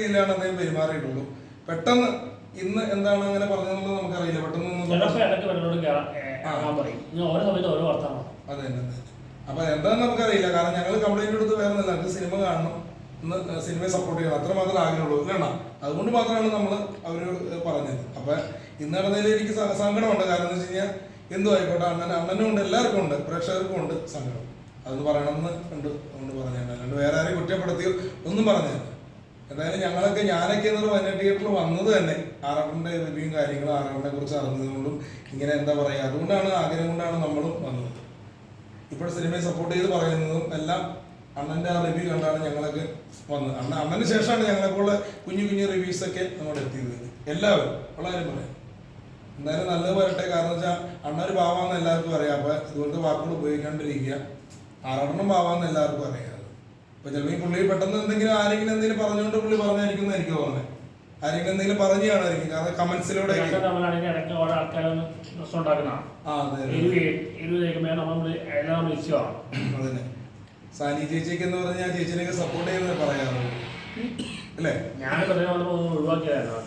രീതിയിലാണ് അദ്ദേഹം പെരുമാറിയിട്ടുള്ളൂ. പെട്ടെന്ന് ഇന്ന് എന്താണ് അങ്ങനെ പറഞ്ഞതെന്നുള്ളത് നമുക്കറിയില്ല. പെട്ടെന്ന് അതെ തന്നെ. അപ്പൊ എന്താന്ന് നമുക്കറിയില്ല. കാരണം ഞങ്ങൾ കംപ്ലൈന്റ് കൊടുത്ത് വേറെ ഞങ്ങൾക്ക് സിനിമ കാണണം. ഇന്ന് സിനിമയെ സപ്പോർട്ട് ചെയ്യണം. അത്ര മാത്രമേ ആഗ്രഹമുള്ളൂ. വേണം അതുകൊണ്ട് മാത്രമാണ് നമ്മൾ അവർ പറഞ്ഞത്. അപ്പൊ ഇന്ന് നടന്നതിൽ എനിക്ക് സങ്കടമുണ്ട്. കാരണം എന്ന് വെച്ച് കഴിഞ്ഞാൽ എന്തു ആയിക്കോട്ടെ. അണ്ണൻ അണ്ണനും ഉണ്ട്. എല്ലാവർക്കും ഉണ്ട്. പ്രേക്ഷകർക്കും ഉണ്ട് സങ്കടം. അതൊന്ന് പറയണമെന്ന് ഉണ്ട്. അതുകൊണ്ട് പറഞ്ഞു അല്ലാണ്ട് വേറെ ആരെയും കുറ്റപ്പെടുത്തിയോ ഒന്നും പറഞ്ഞില്ല എന്തായാലും ഞങ്ങളൊക്കെ ഞാനൊക്കെ എന്നൊരു വന്യ തിയേറ്ററിൽ വന്നത് തന്നെ ആറാട്ടിന്റെ റിവ്യൂയും കാര്യങ്ങളും ആറാട്ടിനെ കുറിച്ച് അറിഞ്ഞതുകൊണ്ടും ഇങ്ങനെ എന്താ പറയുക അതുകൊണ്ടാണ് ആഗ്രഹം കൊണ്ടാണ് നമ്മളും വന്നത്. ഇപ്പോൾ സിനിമയെ സപ്പോർട്ട് ചെയ്ത് പറയുന്നതും എല്ലാം അണ്ണന്റെ ആ റിവ്യൂ കണ്ടാണ് ഞങ്ങളൊക്കെ വന്നത്. അണ്ണ അണ്ണന് ശേഷമാണ് ഞങ്ങളെപ്പോലുള്ള കുഞ്ഞു കുഞ്ഞു റിവ്യൂസ് ഒക്കെ അങ്ങോട്ട് എത്തിയത്. എല്ലാവരും വളരെ പറയാം. എന്തായാലും നല്ലത് വരട്ടെ കാരണം വെച്ചാൽ അണ്ണൊരു ഭാവാന്ന് എല്ലാവർക്കും അറിയാം. അപ്പൊ ഇതുപോലത്തെ വാക്കുകൾ ഉപയോഗിക്കാണ്ടിരിക്കുക. ആറെണ്ണം ഭാവാന്ന് എല്ലാവർക്കും അറിയാം. അപ്പൊ ചിലപ്പോൾ പുള്ളി പെട്ടെന്ന് എന്തെങ്കിലും ആരെങ്കിലും എന്തെങ്കിലും പറഞ്ഞുകൊണ്ട് പുള്ളി പറഞ്ഞായിരിക്കും എന്ന് എനിക്ക് തോന്നുന്നത് ആരെങ്കിലും എന്തെങ്കിലും പറഞ്ഞു കാണായിരിക്കും കാരണം കമന്റ്സിലൂടെ അതന്നെ. സാനി ചേച്ചിക്ക് എന്ന് പറഞ്ഞാൽ ചേച്ചിനെയൊക്കെ സപ്പോർട്ട് ചെയ്യുന്നത് പറയാറുള്ളൂ. അല്ലേ? ഞാൻ ഒഴിവാക്കിയായിരുന്നു ഒഴിവാക്കിയതായിരുന്നു.